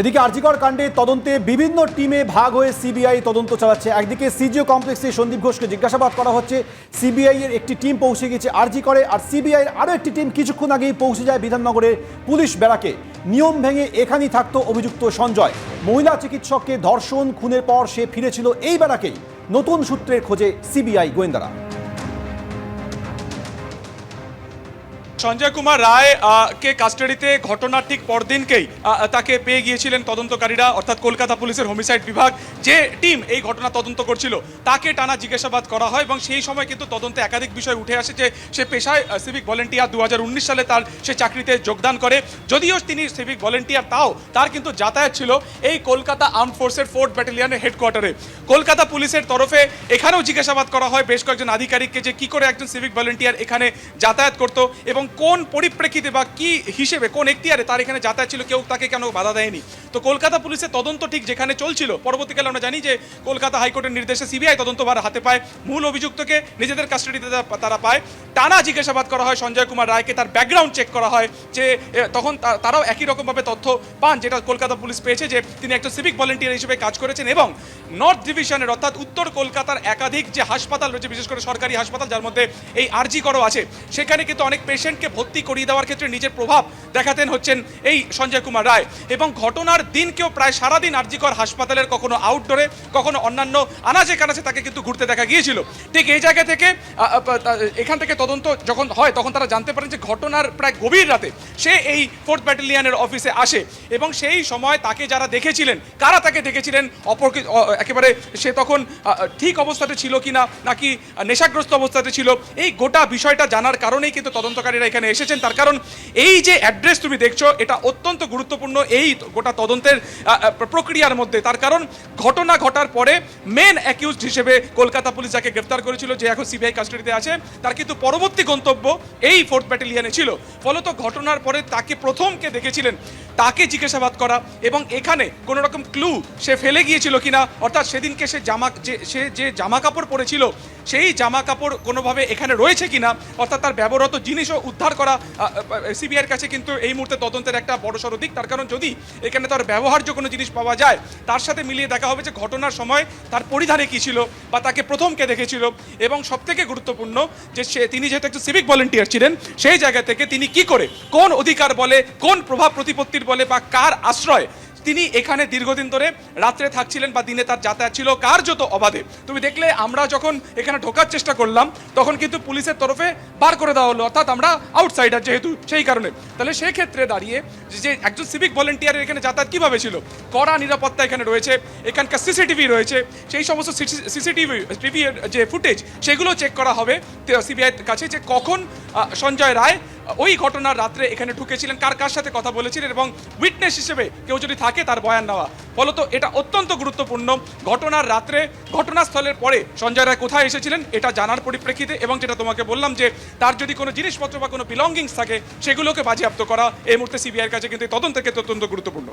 এদিকে আরজিকর কাণ্ডে তদন্তে বিভিন্ন টিমে ভাগ হয়ে সিবিআই তদন্ত চালাচ্ছে। একদিকে সিজিও কমপ্লেক্সে সন্দীপ ঘোষকে জিজ্ঞাসাবাদ করা হচ্ছে। সিবিআই এর একটি টিম পৌঁছে গেছে আরজি করে, আর সিবিআই এর আরও একটি টিম কিছুক্ষণ আগেই পৌঁছে যায় বিধাননগরের পুলিশ ব্যারাকে। নিয়ম ভেঙে এখানেই থাকতো অভিযুক্ত সঞ্জয়। মহিলা চিকিৎসককে ধর্ষণ, খুনের পর সে ফিরেছিল এই ব্যারাকেই। নতুন সূত্রের খোঁজে সিবিআই গোয়েন্দারা। সঞ্জয় কুমার রায় কে কাস্টাডিতে ঘটনার ঠিক পরদিনকেই তাকে পেয়ে গিয়েছিলেন তদন্তকারীরা, অর্থাৎ কলকাতা পুলিশের হোমিসাইড বিভাগ। যে টিম এই ঘটনা তদন্ত করছিল, তাকে টানা জিজ্ঞাসাবাদ করা হয় এবং সেই সময় কিন্তু তদন্তে একাধিক বিষয় উঠে আসে যে সে পেশায় সিভিক ভলেন্টিয়ার দু হাজার উনিশ সালে তার সে চাকরিতে যোগদান করে। যদিও তিনি সিভিক ভলেন্টিয়ার তাও তার কিন্তু যাতায়াত ছিল এই কলকাতা আর্ম ফোর্সের ফোর্থ ব্যাটালিয়নের হেডকোয়ার্টারে কলকাতা পুলিশের তরফে এখানেও জিজ্ঞাসাবাদ করা হয়, বেশ কয়েকজন আধিকারিককে যে কি করে একজন সিভিক ভলেন্টিয়ার এখানে যাতায়াত করত এবং কোন পরিপ্রেক্ষিতে বা কি হিসেবে, কোন এখতিয়ারে তার এখানে যাতায়াত ছিল, কেউ তাকে কেন বাধা দেয়নি? তো কলকাতা পুলিশের তদন্ত ঠিক যেখানে চলছিল, পরবর্তীকালে আমরা জানি যে কলকাতা হাইকোর্টের নির্দেশে সিবিআই তদন্তভার হাতে পায়। মূল অভিযুক্তকে নিজেদের কাস্টাডিতে তারা পায়। টানা জিজ্ঞাসাবাদ করা হয় সঞ্জয় কুমার রায়কে, তার ব্যাকগ্রাউন্ড চেক করা হয় যে তখন তারাও একই রকমভাবে তথ্য পান যেটা কলকাতা পুলিশ পেয়েছে যে, তিনি একটা সিভিক ভলেন্টিয়ার হিসেবে কাজ করেছেন এবং নর্থ ডিভিশনের অর্থাৎ উত্তর কলকাতার একাধিক যে হাসপাতাল রয়েছে, বিশেষ করে সরকারি হাসপাতাল, যার মধ্যে এই আরজি করো আছে, সেখানে কিন্তু অনেক পেশেন্টকে ভর্তি করিয়ে দেওয়ার ক্ষেত্রে নিজের প্রভাব দেখাতেন হচ্ছেন এই সঞ্জয় কুমার রায়। এবং ঘটনার দিনকেও প্রায় সারাদিন আরজিকর হাসপাতালের কখনো আউটডোরে কখনো অন্যান্য আনাচে কানাচে তাকে কিন্তু ঘুরতে দেখা গিয়েছিল। ঠিক এই জায়গা থেকে এখান থেকে তদন্ত যখন হয়, তখন তারা জানতে পারেন যে ঘটনার প্রায় গভীর রাতে সে এই ফোর্থ ব্যাটালিয়নের অফিসে আসে এবং সেই সময় তাকে যারা দেখেছিলেন, কারা তাকে দেখেছিলেন, অপরকে একেবারে সে তখন ঠিক অবস্থাতে ছিল কিনা, নাকি নেশাগ্রস্ত অবস্থাতে ছিল, এই গোটা বিষয়টা জানার কারণেই কিন্তু তদন্তকারীরা এখানে এসেছেন। তার কারণ, এই যে অ্যাড্রেস তুমি দেখছ, এটা অত্যন্ত গুরুত্বপূর্ণ, এই গোটা তদন্তের প্রক্রিয়ার মধ্যে। তার কারণ, ঘটনা ঘটার পরে মেন অ্যাকিউজড হিসেবে কলকাতা পুলিশ যাকে গ্রেপ্তার করেছিল, যে এখন সিবিআই কাস্টাডিতে আছে, তার কিন্তু পরবর্তী গন্তব্য এই ফোর্থ ব্যাটালিয়ানে ছিল। ফলত ঘটনার পরে তাকে প্রথমকে দেখেছিলেন তাকে জিজ্ঞাসাবাদ করা এবং এখানে কোনো রকম ক্লু সে ফেলে গিয়েছিল কিনা, অর্থাৎ সেদিনকে সে জামা, যে, সে যে জামা কাপড় পরেছিল, সেই জামা কাপড় কোনোভাবে এখানে রয়েছে কিনা, অর্থাৎ তার ব্যবহৃত জিনিসও উদ্ধার করা সিবিআইয়ের কাছে কিন্তু এই মুহূর্তে তদন্তের একটা বড়সড় দিক। তার কারণ যদি এখানে তার ব্যবহার্য কোনো জিনিস পাওয়া যায়, তার সাথে মিলিয়ে দেখা হবে যে ঘটনার সময় তার পরিধানে কী ছিল বা তাকে প্রথম কে দেখেছিল। এবং সবথেকে গুরুত্বপূর্ণ যে সে, তিনি যেহেতু একটা সিভিক ভলেন্টিয়ার ছিলেন, সেই জায়গা থেকে তিনি কি করে, কোন অধিকার বলে কোন প্রভাব প্রতিপত্তির বলে বা কার আশ্রয়? তিনি এখানে দীর্ঘদিন ধরে রাত্রে থাকছিলেন বা দিনে তার যাতায়াত ছিল কার্যত অবাধে। তুমি দেখলে আমরা যখন এখানে ঢোকার চেষ্টা করলাম, তখন কিন্তু পুলিশের তরফে বার করে দেওয়া হলো, অর্থাৎ আমরা আউটসাইডার যেহেতু সেই কারণে। তাহলে সেই ক্ষেত্রে দাঁড়িয়ে যে একজন সিভিক ভলেন্টিয়ারের এখানে যাতায়াত কীভাবে ছিল? কড়া নিরাপত্তা এখানে রয়েছে, এখানকার সিসিটিভি রয়েছে, সেই সমস্ত সিসিটিভি টিভি যে ফুটেজ সেগুলো চেক করা হবে। সিবিআই কাছে যে কখন সঞ্জয় রায় ওই ঘটনার রাত্রে এখানে ঢুকেছিলেন। কার কার সাথে কথা বলেছিলেন এবং উইটনেস হিসেবে কেউ যদি থাকে তার বয়ান নেওয়া। ফলত এটা অত্যন্ত গুরুত্বপূর্ণ। ঘটনার রাত্রে, ঘটনাস্থলের পরে সঞ্জয় রায় কোথায় এসেছিলেন এটা জানার পরিপ্রেক্ষিতে এবং যেটা তোমাকে বললাম যে তার যদি কোনো জিনিসপত্র বা কোনো বিলঙ্গিংস থাকে, সেগুলোকে বাজেয়াপ্ত করা। এই মুহূর্তে সিবিআইয়ের কাছে কিন্তু তদন্তের ক্ষেত্রে অত্যন্ত গুরুত্বপূর্ণ।